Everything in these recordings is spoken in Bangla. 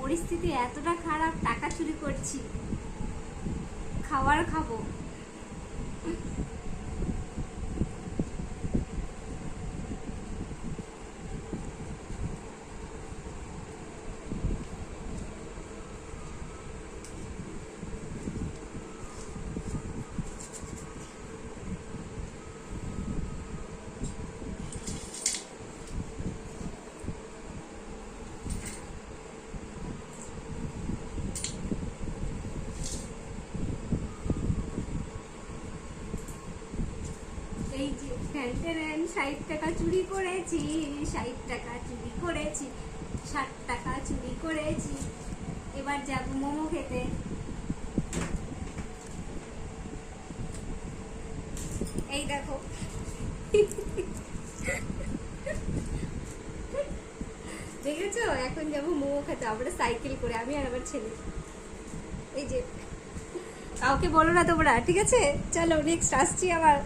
পরিস্থিতি এতটা খারাপ টাকা চুরি করছি। খাবার খাব। ষাট টাকা চুরি করেছি, ষাট টাকা চুরি করেছি, ষাট টাকা চুরি করেছি। এবার যাব মোমো খেতে। এই দেখো। দেখেছ? এখন যাব মোমো খেতে। আমরা সাইকেল করে, আমি আর আমার ছেলে। এই যে। কাউকে বলো না তোমরা, ঠিক আছে? চলো নেক্সট আসছি আবার।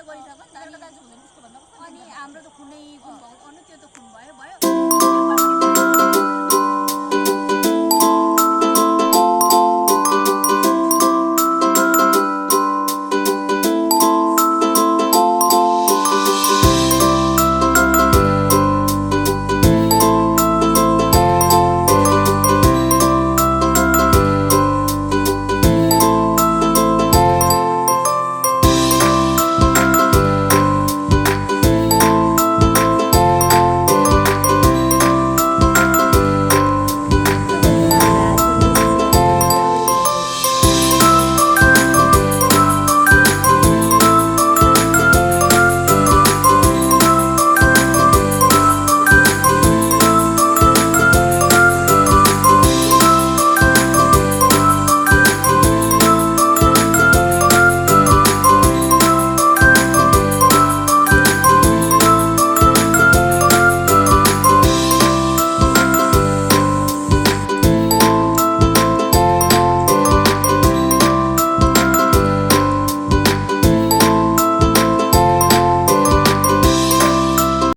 त नि त अनि हाम्रो त खुनै गुण भयो त्यो त खुन भयो। भयो